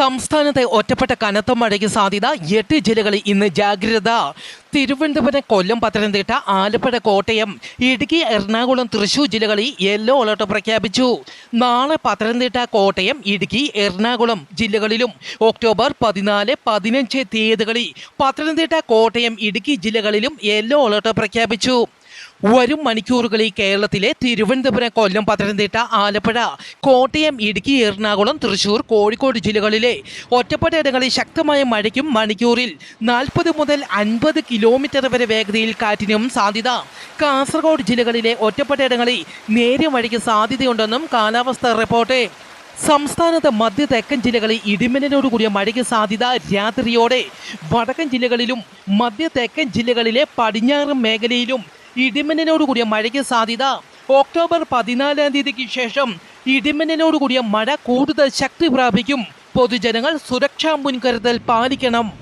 സംസ്ഥാനത്തെ ഒറ്റപ്പെട്ട കനത്ത മഴയ്ക്ക് സാധ്യത എട്ട് ജില്ലകളിൽ ഇന്ന് ജാഗ്രത. തിരുവനന്തപുരം കൊല്ലം പത്തനംതിട്ട ആലപ്പുഴ കോട്ടയം ഇടുക്കി എറണാകുളം തൃശൂർ ജില്ലകളിൽ യെല്ലോ അലർട്ട് പ്രഖ്യാപിച്ചു. നാളെ പത്തനംതിട്ട കോട്ടയം ഇടുക്കി എറണാകുളം ജില്ലകളിലും ഒക്ടോബർ പതിനാല് പതിനഞ്ച് തീയതികളിൽ പത്തനംതിട്ട കോട്ടയം ഇടുക്കി ജില്ലകളിലും യെല്ലോ അലർട്ട് പ്രഖ്യാപിച്ചു. വരും മണിക്കൂറുകളിൽ കേരളത്തിലെ തിരുവനന്തപുരം കൊല്ലം പത്തനംതിട്ട ആലപ്പുഴ കോട്ടയം ഇടുക്കി എറണാകുളം തൃശൂർ കോഴിക്കോട് ജില്ലകളിലെ ഒറ്റപ്പെട്ട ഇടങ്ങളിൽ ശക്തമായ മഴയ്ക്കും മണിക്കൂറിൽ നാൽപ്പത് മുതൽ അൻപത് കിലോമീറ്റർ വരെ വേഗതയിൽ കാറ്റിനും സാധ്യത. കാസർഗോഡ് ജില്ലകളിലെ ഒറ്റപ്പെട്ട ഇടങ്ങളിൽ നേരിയ മഴയ്ക്ക് സാധ്യതയുണ്ടെന്നും കാലാവസ്ഥ റിപ്പോർട്ട്. സംസ്ഥാനത്ത് മധ്യ തെക്കൻ ജില്ലകളിൽ ഇടിമിന്നലോടുകൂടിയ മഴയ്ക്ക് സാധ്യത രാത്രിയോടെ. വടക്കൻ ജില്ലകളിലും മധ്യ തെക്കൻ ജില്ലകളിലെ പടിഞ്ഞാറ് മേഖലയിലും ഇടിമിന്നലോട് കൂടിയ മഴയ്ക്ക് സാധ്യത. ഒക്ടോബർ പതിനാലാം തീയതിക്ക് ശേഷം ഇടിമിന്നലോട് കൂടിയ മഴ കൂടുതൽ ശക്തി പ്രാപിക്കും. പൊതുജനങ്ങൾ സുരക്ഷാ മുൻകരുതൽ പാലിക്കണം.